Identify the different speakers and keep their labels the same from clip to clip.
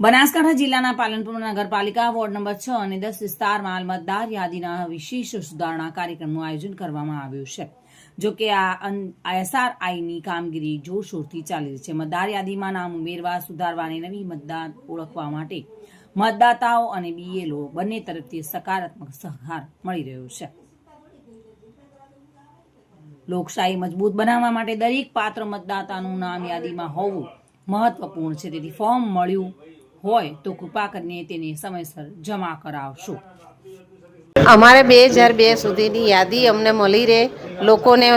Speaker 1: બનાસકાંઠા જિલ્લાના પાલનપુર નગરપાલિકા ward number છ અને દસ વિસ્તારમાં મતદાર યાદીના વિશેષ સુધારણા કાર્યક્રમનું આયોજન કરવામાં આવ્યું છે. જો કે આ એસઆરઆઈની કામગીરી જોરશોરથી ચાલી રહી છે. મતદાર યાદીમાં નામ ઉમેરવા, સુધારવાની નવી મતદાર ઓળખવા માટે મતદાતાઓ અને બીએલઓ બંને તરફથી સકારાત્મક સહકાર મળી રહ્યો છે. લોકશાહી મજબૂત બનાવવા માટે દરેક પાત્ર મતદાતાનું નામ યાદીમાં હોવું મહત્વપૂર્ણ છે. તેથી ફોર્મ મળ્યું હોય તો કૃપા કરીને તેને સમયસર જમા કરાવશો.
Speaker 2: અમારે બે હજાર બે સુધીની યાદી અમને મળી રહે. લોકોને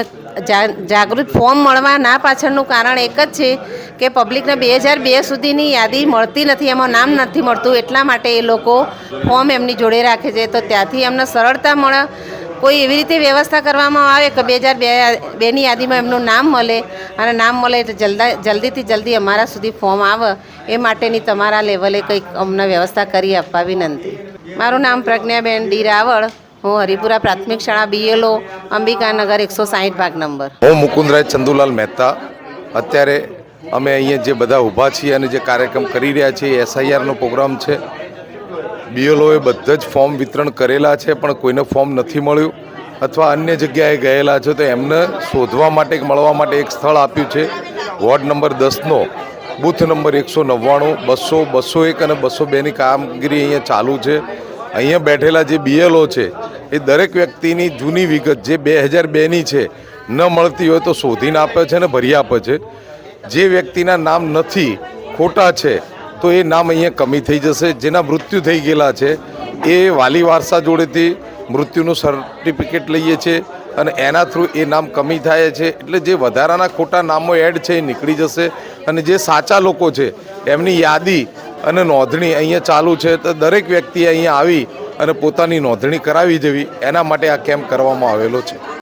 Speaker 2: જાગૃત ફોર્મ મળવા ના પાછળનું કારણ એક જ છે કે પબ્લિકને બે હજાર બે સુધીની યાદી મળતી નથી, એમાં નામ નથી મળતું. એટલા માટે એ લોકો ફોર્મ એમની જોડે રાખે છે. તો ત્યાંથી એમને સરળતા મળે. કોઈ એવી રીતે વ્યવસ્થા કરવામાં આવે કે બે હજાર બે, બેની યાદીમાં એમનું નામ મળે. અને નામ મળે એટલે જલ્દા જલ્દીથી જલ્દી અમારા સુધી ફોર્મ આવે. એ માટેની તમારા લેવલે કંઈક અમને વ્યવસ્થા કરી આપવા વિનંતી. મારું નામ પ્રજ્ઞાબેન ડી રાવળ. હું હરિપુરા પ્રાથમિક શાળા બીએલઓ અંબિકાનગર એકસો સાહીઠ ભાગ નંબર.
Speaker 3: હું મુકુંદરાજ ચંદુલાલ મહેતા. અત્યારે અમે અહીંયા જે બધા ઊભા છીએ અને જે કાર્યક્રમ કરી રહ્યા છીએ એસઆઈઆરનો પ્રોગ્રામ છે. બીએલઓએ બધા જ ફોર્મ વિતરણ કરેલા છે, પણ કોઈને ફોર્મ નથી મળ્યું. અથવા અન્ય જગ્યાએ ગયેલા છે તો એમને શોધવા માટે મળવા માટે એક સ્થળ આપ્યું છે. વોર્ડ નંબર દસનો. બૂથ નંબર એકસો નવ્વાણું. બસો બસો એક અને બસો બેની કામગીરી અહીંયા ચાલુ છે. અહીંયા બેઠેલા જે બીએલઓ છે, એ દરેક વ્યક્તિની જૂની વિગત જે બે હજાર બેની છે, ન મળતી હોય તો શોધીને આપે છે અને ભરી આપે છે. જે વ્યક્તિના નામ નથી, ખોટા છે, તો એ નામ અહીંયા કમી થઈ જશે. જેના મૃત્યુ થઈ ગયેલા છે, એ વાલી વારસા જોડેથી મૃત્યુનું સર્ટિફિકેટ લઈએ છીએ અને એના થ્રુ એ નામ કમી થાય છે. એટલે જે વધારાના ખોટા નામો એડ છે એ નીકળી જશે. અને જે સાચા લોકો છે, એમની યાદી અને નોંધણી અહીંયા ચાલુ છે. તો દરેક વ્યક્તિએ અહીંયા આવી અને પોતાની નોંધણી કરાવી જેવી એના માટે આ કેમ્પ કરવામાં આવેલો છે.